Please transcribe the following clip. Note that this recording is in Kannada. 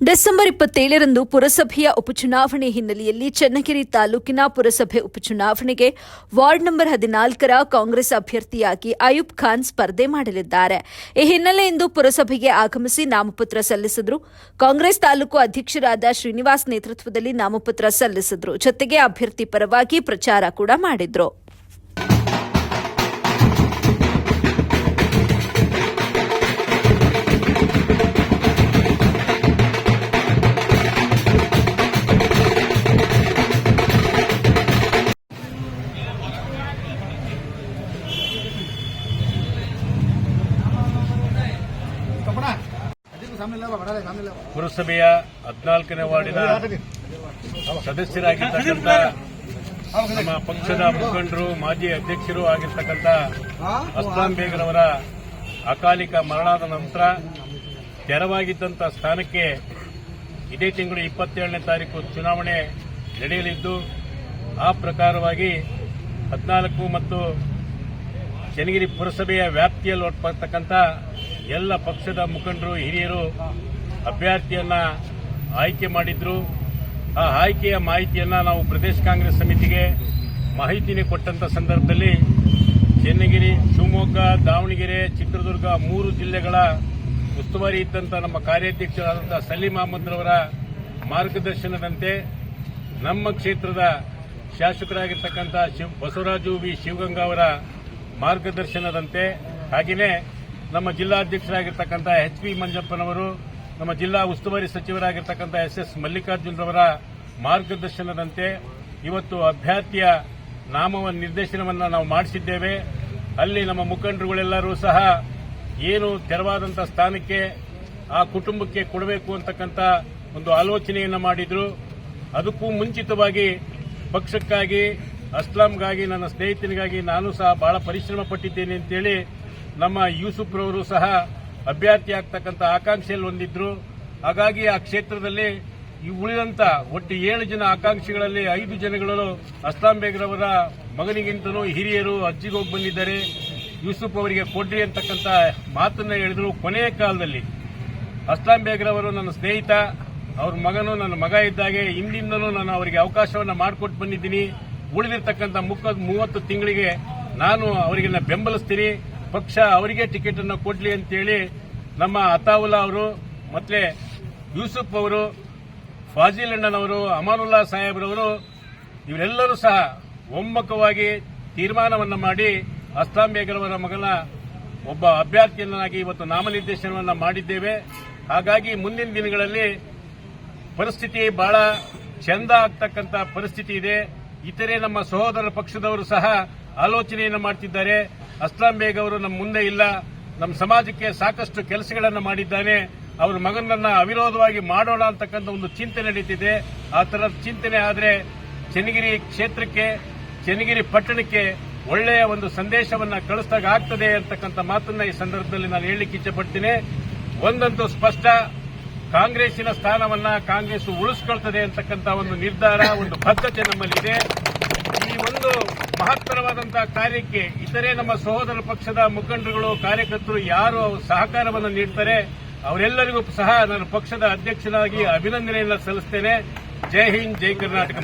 ಡಿಸೆಂಬರ್ ಇಪ್ಪತ್ತೇಳರಂದು ಪುರಸಭೆಯ ಉಪಚುನಾವಣೆ ಹಿನ್ನೆಲೆಯಲ್ಲಿ ಚನ್ನಗಿರಿ ತಾಲೂಕಿನ ಪುರಸಭೆ ಉಪಚುನಾವಣೆಗೆ ವಾರ್ಡ್ ನಂಬರ್ ಹದಿನಾಲ್ಕರ ಕಾಂಗ್ರೆಸ್ ಅಭ್ಯರ್ಥಿಯಾಗಿ ಅಯೂಬ್ ಖಾನ್ ಸ್ಪರ್ಧೆ ಮಾಡಲಿದ್ದಾರೆ. ಈ ಹಿನ್ನೆಲೆ ಪುರಸಭೆಗೆ ಆಗಮಿಸಿ ನಾಮಪತ್ರ ಸಲ್ಲಿಸಿದ್ರು. ಕಾಂಗ್ರೆಸ್ ತಾಲೂಕು ಅಧ್ಯಕ್ಷರಾದ ಶ್ರೀನಿವಾಸ್ ನೇತೃತ್ವದಲ್ಲಿ ನಾಮಪತ್ರ ಸಲ್ಲಿಸಿದ್ರು. ಜೊತೆಗೆ ಅಭ್ಯರ್ಥಿ ಪರವಾಗಿ ಪ್ರಚಾರ ಕೂಡ ಮಾಡಿದ್ರು. ಪುರಸಭೆಯ ಹದಿನಾಲ್ಕನೇ ವಾರ್ಡಿನ ಸದಸ್ಯರಾಗಿರ್ತಕ್ಕಂಥ ನಮ್ಮ ಪಕ್ಷದ ಮುಖಂಡರು ಮಾಜಿ ಅಧ್ಯಕ್ಷರು ಆಗಿರ್ತಕ್ಕಂಥ ಅಸ್ಲಾಂ ಬೇಗರವರ ಅಕಾಲಿಕ ಮರಣದ ನಂತರ ತೆರವಾಗಿದ್ದಂಥ ಸ್ಥಾನಕ್ಕೆ ಇದೇ ತಿಂಗಳು ಇಪ್ಪತ್ತೇಳನೇ ತಾರೀಕು ಚುನಾವಣೆ ನಡೆಯಲಿದ್ದು ಆ ಪ್ರಕಾರವಾಗಿ ಹದಿನಾಲ್ಕು ಮತ್ತು ಚನ್ನಗಿರಿ ಪುರಸಭೆಯ ವ್ಯಾಪ್ತಿಯಲ್ಲಿ ಬರ್ತಕ್ಕಂಥ ಎಲ್ಲ ಪಕ್ಷದ ಮುಖಂಡರು, ಹಿರಿಯರು ಅಭ್ಯರ್ಥಿಯನ್ನ ಆಯ್ಕೆ ಮಾಡಿದ್ರು. ಆ ಆಯ್ಕೆಯ ಮಾಹಿತಿಯನ್ನ ನಾವು ಪ್ರದೇಶ ಕಾಂಗ್ರೆಸ್ ಸಮಿತಿಗೆ ಮಾಹಿತಿನೇ ಕೊಟ್ಟಂತ ಸಂದರ್ಭದಲ್ಲಿ ಚನ್ನಗಿರಿ, ಶಿವಮೊಗ್ಗ, ದಾವಣಗೆರೆ, ಚಿತ್ರದುರ್ಗ ಮೂರು ಜಿಲ್ಲೆಗಳ ಉಸ್ತುವಾರಿ ಇದ್ದಂಥ ನಮ್ಮ ಕಾರ್ಯಾಧ್ಯಕ್ಷರಾದಂಥ ಸಲೀಂ ಅಹಮದ್ರವರ ಮಾರ್ಗದರ್ಶನದಂತೆ ನಮ್ಮ ಕ್ಷೇತ್ರದ ಶಾಸಕರಾಗಿರ್ತಕ್ಕಂಥ ಬಸವರಾಜು ವಿ ಶಿವಗಂಗಾ ಅವರ ಮಾರ್ಗದರ್ಶನದಂತೆ. ಹಾಗೆಯೇ ನಮ್ಮ ಜಿಲ್ಲಾಧ್ಯಕ್ಷರಾಗಿರ್ತಕ್ಕಂಥ ಎಚ್ ಪಿ ಮಂಜಪ್ಪನವರು, ನಮ್ಮ ಜಿಲ್ಲಾ ಉಸ್ತುವಾರಿ ಸಚಿವರಾಗಿರ್ತಕ್ಕಂಥ ಎಸ್ ಎಸ್ ಮಲ್ಲಿಕಾರ್ಜುನರವರ ಮಾರ್ಗದರ್ಶನದಂತೆ ಇವತ್ತು ಅಭ್ಯರ್ಥಿಯ ನಾಮವ ನಿರ್ದೇಶನವನ್ನು ನಾವು ಮಾಡಿಸಿದ್ದೇವೆ. ಅಲ್ಲಿ ನಮ್ಮ ಮುಖಂಡರುಗಳೆಲ್ಲರೂ ಸಹ ಏನು ತೆರವಾದಂಥ ಸ್ಥಾನಕ್ಕೆ, ಆ ಕುಟುಂಬಕ್ಕೆ ಕೊಡಬೇಕು ಅಂತಕ್ಕಂಥ ಒಂದು ಆಲೋಚನೆಯನ್ನು ಮಾಡಿದ್ರು. ಅದಕ್ಕೂ ಮುಂಚಿತವಾಗಿ ಪಕ್ಷಕ್ಕಾಗಿ, ಅಸ್ಲಾಂಗಾಗಿ, ನನ್ನ ಸ್ನೇಹಿತನಿಗಾಗಿ ನಾನು ಸಹ ಬಹಳ ಪರಿಶ್ರಮ ಪಟ್ಟಿದ್ದೇನೆ ಅಂತೇಳಿ ನಮ್ಮ ಯೂಸುಫ್ರವರು ಸಹ ಅಭ್ಯರ್ಥಿ ಆಗ್ತಕ್ಕಂಥ ಆಕಾಂಕ್ಷೆಯಲ್ಲಿ ಹೊಂದಿದ್ರು ಹಾಗಾಗಿ ಆ ಕ್ಷೇತ್ರದಲ್ಲಿ ಈ ಉಳಿದಂತ ಒಟ್ಟು ಏಳು ಜನ ಆಕಾಂಕ್ಷಿಗಳಲ್ಲಿ ಐದು ಜನಗಳು ಅಸ್ಲಾಂ ಬೇಗ್ರವರ ಮಗನಿಗಿಂತಲೂ ಹಿರಿಯರು ಅಜ್ಜಿಗೆ ಹೋಗಿ ಬಂದಿದ್ದಾರೆ. ಯೂಸುಫ್ ಅವರಿಗೆ ಕೊಡ್ರಿ ಅಂತಕ್ಕಂಥ ಮಾತನ್ನ ಹೇಳಿದ್ರು ಕೊನೆಯ ಕಾಲದಲ್ಲಿ. ಅಸ್ಲಾಂ ಬೇಗ್ರವರು ನನ್ನ ಸ್ನೇಹಿತ, ಅವ್ರ ಮಗನು ನನ್ನ ಮಗ ಇದ್ದಾಗೆ ಹಿಂದಿಂದಲೂ ನಾನು ಅವರಿಗೆ ಅವಕಾಶವನ್ನು ಮಾಡಿಕೊಟ್ಟು ಬಂದಿದ್ದೀನಿ. ಉಳಿದಿರ್ತಕ್ಕಂಥ ಮುಕ್ಕ ಮೂವತ್ತು ತಿಂಗಳಿಗೆ ನಾನು ಅವರಿಗೆ ಬೆಂಬಲಿಸ್ತೀನಿ. ಪಕ್ಷ ಅವರಿಗೆ ಟಿಕೆಟ್ ಅನ್ನು ಕೊಡ್ಲಿ ಅಂತೇಳಿ ನಮ್ಮ ಅತಾವುಲ್ಲಾ ಅವರು ಮತ್ತೆ ಯೂಸುಫ್ ಅವರು ಫಾಜಿಲ್ ಅಣ್ಣನವರು ಅಮಾನುಲ್ಲಾ ಸಾಹೇಬ್ರವರು ಇವರೆಲ್ಲರೂ ಸಹ ಒಮ್ಮುಖವಾಗಿ ತೀರ್ಮಾನವನ್ನು ಮಾಡಿ ಅಸ್ಲಾಂ ಬೇಗರವರ ಮಗನ ಒಬ್ಬ ಅಭ್ಯರ್ಥಿಯನ್ನಾಗಿ ಇವತ್ತು ನಾಮನಿರ್ದೇಶನವನ್ನು ಮಾಡಿದ್ದೇವೆ. ಹಾಗಾಗಿ ಮುಂದಿನ ದಿನಗಳಲ್ಲಿ ಪರಿಸ್ಥಿತಿ ಬಹಳ ಚಂದ ಆಗ್ತಕ್ಕಂಥ ಪರಿಸ್ಥಿತಿ ಇದೆ. ಇತರೆ ನಮ್ಮ ಸಹೋದರ ಪಕ್ಷದವರು ಸಹ ಆಲೋಚನೆಯನ್ನು ಮಾಡ್ತಿದ್ದಾರೆ. ಅಸ್ಲಾಂ ಬೇಗ್ ಅವರು ನಮ್ಮ ಮುಂದೆ ಇಲ್ಲ. ನಮ್ಮ ಸಮಾಜಕ್ಕೆ ಸಾಕಷ್ಟು ಕೆಲಸಗಳನ್ನು ಮಾಡಿದ್ದಾನೆ. ಅವರ ಮಗನನ್ನ ಅವಿರೋಧವಾಗಿ ಮಾಡೋಣ ಅಂತಕ್ಕಂಥ ಒಂದು ಚಿಂತೆ ನಡೀತಿದೆ. ಆ ತರದ ಚಿಂತನೆ ಆದರೆ ಚನ್ನಗಿರಿ ಕ್ಷೇತ್ರಕ್ಕೆ, ಚನ್ನಗಿರಿ ಪಟ್ಟಣಕ್ಕೆ ಒಳ್ಳೆಯ ಒಂದು ಸಂದೇಶವನ್ನ ಕಳಿಸ್ದಾಗ ಆಗ್ತದೆ ಅಂತಕ್ಕಂಥ ಮಾತನ್ನ ಈ ಸಂದರ್ಭದಲ್ಲಿ ನಾನು ಹೇಳಲಿಕ್ಕೆ ಇಚ್ಛಪಡ್ತೇನೆ. ಒಂದಂತೂ ಸ್ಪಷ್ಟ. ಕಾಂಗ್ರೆಸ್ಸಿನ ಸ್ಥಾನವನ್ನ ಕಾಂಗ್ರೆಸ್ ಉಳಿಸ್ಕೊಳ್ತದೆ ಅಂತಕ್ಕಂಥ ಒಂದು ನಿರ್ಧಾರ, ಒಂದು ಬದ್ಧತೆ ನಮ್ಮಲ್ಲಿದೆ. ಮಹತ್ತರವಾದಂತಹ ಕಾರ್ಯಕ್ಕೆ ಇತರೆ ನಮ್ಮ ಸಹೋದರ ಪಕ್ಷದ ಮುಖಂಡರುಗಳು, ಕಾರ್ಯಕರ್ತರು ಯಾರು ಸಹಕಾರವನ್ನು ನೀಡ್ತಾರೆ, ಅವರೆಲ್ಲರಿಗೂ ಸಹ ನಾನು ಪಕ್ಷದ ಅಧ್ಯಕ್ಷನಾಗಿ ಅಭಿನಂದನೆಯನ್ನು ಸಲ್ಲಿಸ್ತೇನೆ. ಜೈ ಹಿಂದ್, ಜೈ ಕರ್ನಾಟಕ